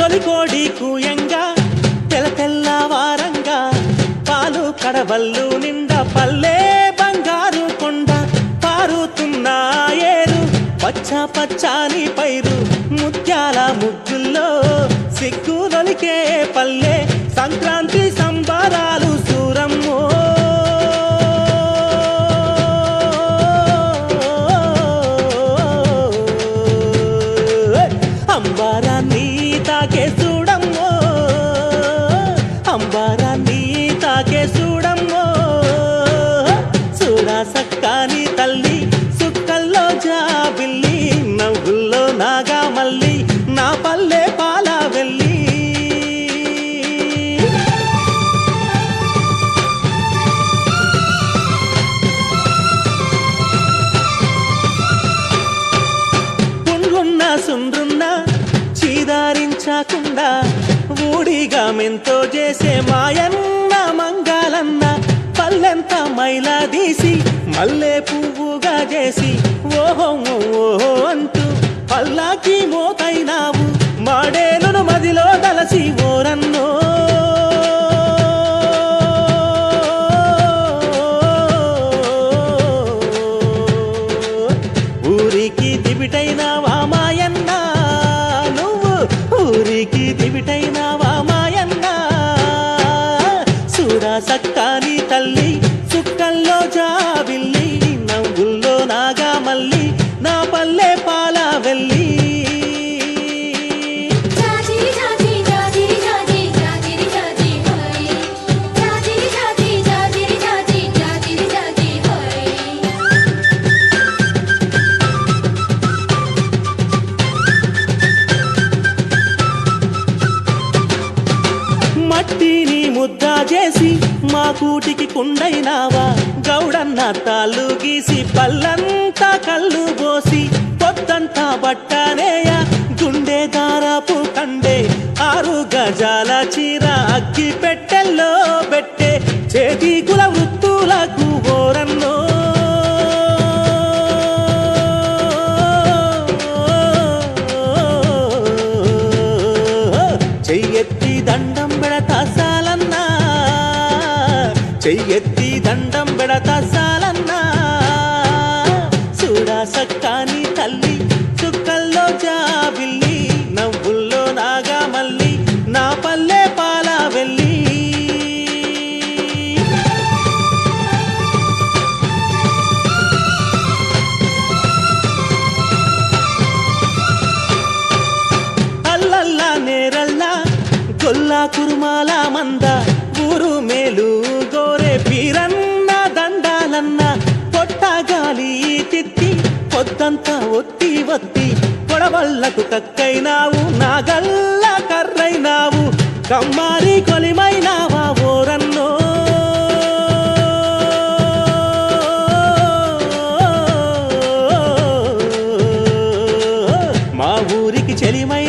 తొలికోడి కూయంగా తెల తెల్లవారంగా పాలు కడవల్లు నిండా పల్లె బంగారు కొండ పారుతున్నాయేరు ఏరు పచ్చ పచ్చాని పైరు ముత్యాల ముగ్గుల్లో సిగ్గులొలికే పల్లె సంక్రాంతి అంబారాన్ని తాకే చూడమ్మో. చూడా సక్కాని తల్లి సుక్కల్లో జాబిల్లి నవ్వుల్లో నాగా మల్లి నా పల్లె పాల వెళ్ళి. పుండ్లున్న సుండ్రున్న చీదారించకుండా ఊడిగా మెంతో చేసే మాయన్న మంగాలన్న పల్లెంత మైలా తీసి మల్లె పువ్వుగా చేసి ఓహో ఓహో అంటూ పల్లాకి మోతైనావు. మాడేలును మదిలో దలసి ఓరన్నో. ఊరికి దివిటైనావా మాయన్న? నువ్వు ఊరికి దివిటైన ముద్దా చేసి మా కూటికి కుండైనావా? గౌడన్న తాళ్ళు గీసి పల్లంతా కళ్ళు పోసి పొద్దంతా బట్టనేయ గుండె దారాపు కండే ఆరు గజాల చీర అగ్గి పెట్టెల్లో పెట్టే చేతి కుల వృత్తులకు ఓరన్నో. చెయ్యెత్తి దండం చెయ్యెత్తి దండం పెడతా సాలన్నా. చూడా సక్కాని తల్లి చుక్కల్లో జాబిల్లి నవ్వుల్లో నాగా మల్లి నా పల్లె పాల వెళ్ళి. అల్లల్లా నేరల్లా గొల్లా కురుమాల మంద ఊరు మేలు గోర పీరన్న దండాలన్న పొట్టగాలి తిత్తి పొద్దంతా ఒత్తి ఒత్తి కొడవళ్ళకు కక్కైనావు నాగల్ల కర్రైనావు కమ్మారి కొలిమైనావా ఓరన్నో. మా ఊరికి చెలిమై